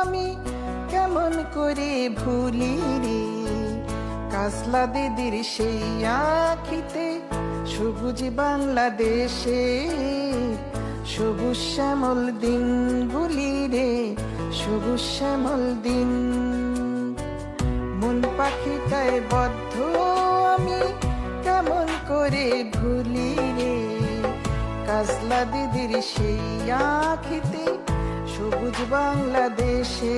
আমি কেমন করে ভুলি রে? কাসলা দিদির সেই আখিতে সবুজ বাংলাদেশে, সবুজ শ্যামল দিন গুলি রে, সবুজ শ্যামল দিন। মন পাখিটায় বদ্ধ আমি কেমন করে ভুলি রে? কাজলা দিদির সেই আখিতে সবুজ বাংলাদেশে।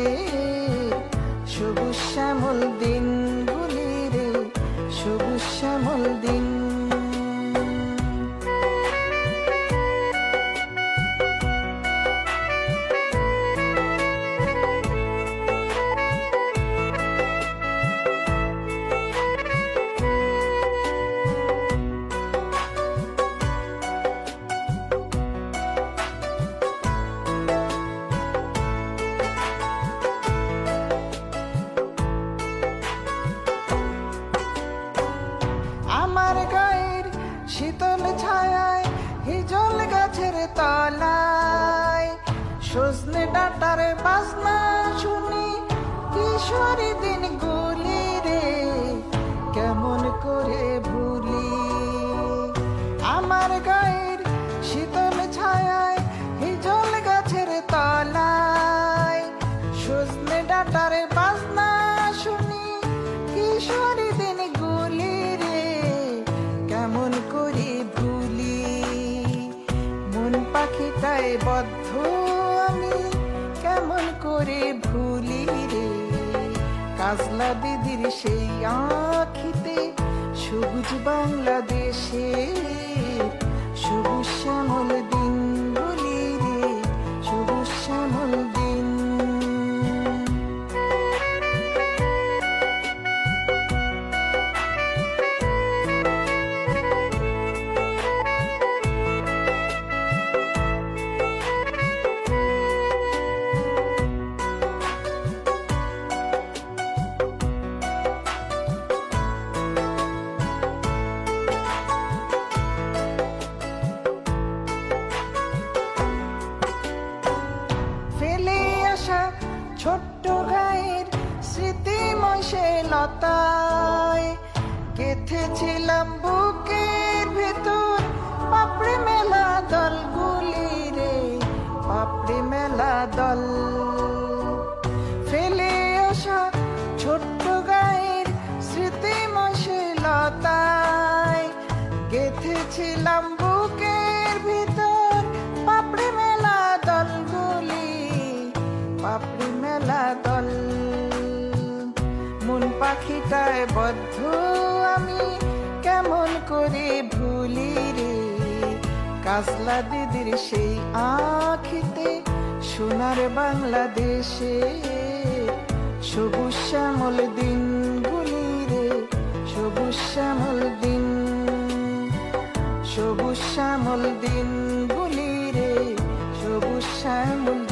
সজনে ডাটার বাজনা শুনি, কিশোরী দিন গুলি রে, কেমন করে ভুলি? আমার গায়ের শীতল ছায়ায়, হিজল গাছের তলায়, সজনে ডাটার বাজনা শুনি, কিশোরী দিন গুলি রে, কেমন করি ভুলি? মন পাখিটায় বদ্ধ করে ভুলি রে। কাজলা দিদির সেই আখিতে সবুজ বাংলাদেশে ছোট্ট গায়ের স্মৃতিময় সে লতায় বুকের ভেতর। পাপড়ি মেলা দলগুলি রে পাপড়ি মেলা দল। ফেলে আসা ছোট্ট গায়ের স্মৃতিময় সে লতায় গেথেছিলাম পাপড়ি মেলা দল। মন পাখিটায় বদ্ধ আমি, কেমন করে ভুলি রে? কাজলা দিদির সেই আখিতে সোনার বাংলাদেশে সবুজ শ্যামল দিন গুলি রে, সবুজ শ্যামল দিন, সবুজ শ্যামল দিন গুলি রে, সবুজ শ্যামল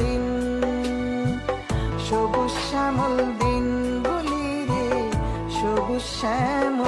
শ্যামল দিন গুলি রে সবুজ শ্যামল